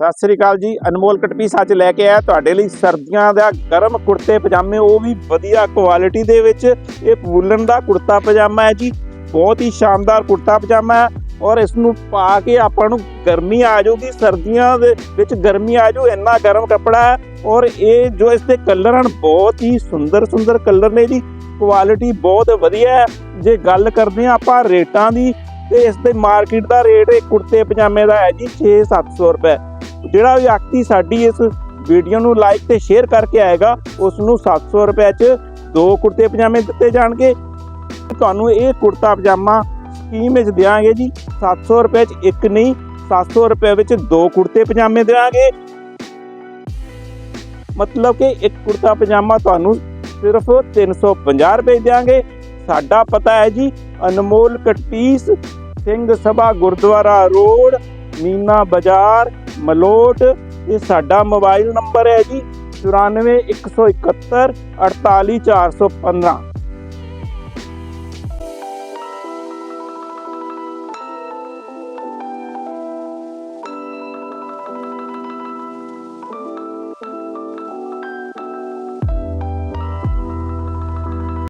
ਸਤਿ ਸ੍ਰੀ ਅਕਾਲ ਜੀ, ਅਨਮੋਲ ਕਟਪੀ ਸੱਚ ਲੈ ਕੇ ਆਇਆ ਤੁਹਾਡੇ ਲਈ ਸਰਦੀਆਂ ਦਾ ਗਰਮ ਕੁੜਤੇ ਪਜਾਮੇ, ਉਹ ਵੀ ਵਧੀਆ ਕੁਆਲਿਟੀ ਦੇ ਵਿੱਚ। ਇਹ ਵੂਲਨ ਦਾ ਕੁੜਤਾ ਪਜਾਮਾ ਹੈ ਜੀ, ਬਹੁਤ ਹੀ ਸ਼ਾਨਦਾਰ ਕੁੜਤਾ ਪਜਾਮਾ ਹੈ ਔਰ ਇਸ ਨੂੰ ਪਾ ਕੇ ਆਪਾਂ ਨੂੰ ਗਰਮੀ ਆ ਜਾਊਗੀ, ਸਰਦੀਆਂ ਦੇ ਵਿੱਚ ਗਰਮੀ ਆ ਜਾਊ, ਇੰਨਾ ਗਰਮ ਕੱਪੜਾ ਹੈ ਔਰ ਇਹ ਜੋ ਇਸ ਦੇ ਕਲਰ ਹਨ, ਬਹੁਤ ਹੀ ਸੁੰਦਰ ਸੁੰਦਰ ਕਲਰ ਨੇ ਜੀ। ਕੁਆਲਿਟੀ ਬਹੁਤ ਵਧੀਆ ਹੈ। ਜੇ ਗੱਲ ਕਰਦੇ ਹਾਂ ਆਪਾਂ ਰੇਟਾਂ ਦੀ, ਤੇ ਇਸ ਦੇ ਮਾਰਕੀਟ ਦਾ ਰੇਟ ਇਹ ਕੁੜਤੇ ਪਜਾਮੇ ਦਾ ਹੈ ਜੀ 6-700 ਰੁਪਏ। ਜਿਹੜਾ ਵਿਅਕਤੀ ਸਾਡੀ ਇਸ ਵੀਡੀਓ ਨੂੰ ਲਾਈਕ ਤੇ ਸ਼ੇਅਰ ਕਰਕੇ ਆਏਗਾ ਉਸ ਨੂੰ 700 ਰੁਪਏ 'ਚ ਦੋ ਕੁੜਤੇ ਪਜਾਮੇ ਦਿੱਤੇ ਜਾਣਗੇ। ਤੁਹਾਨੂੰ ਇਹ ਕੁੜਤਾ ਪਜਾਮਾ ਸਕੀਮ ਵਿੱਚ ਦਿਆਂਗੇ ਜੀ 700 ਰੁਪਏ 'ਚ ਇੱਕ ਨਹੀਂ 700 ਰੁਪਏ ਵਿੱਚ ਦੋ ਕੁੜਤੇ ਪਜਾਮੇ ਦਿਆਂਗੇ। ਮਤਲਬ ਕਿ ਇੱਕ ਕੁੜਤਾ ਪਜਾਮਾ ਤੁਹਾਨੂੰ ਸਿਰਫ 350 ਰੁਪਏ ਦਿਆਂਗੇ। ਸਾਡਾ ਪਤਾ ਹੈ ਜੀ, ਅਨਮੋਲ ਕਟੀਸ ਸਿੰਘ ਸਭਾ ਗੁਰਦੁਆਰਾ ਰੋਡ, ਮੀਨਾ ਬਾਜ਼ਾਰ ਮਲੋਟ ਇਹ ਸਾਡਾ ਮੋਬਾਈਲ ਨੰਬਰ ਹੈ ਜੀ 94171 48415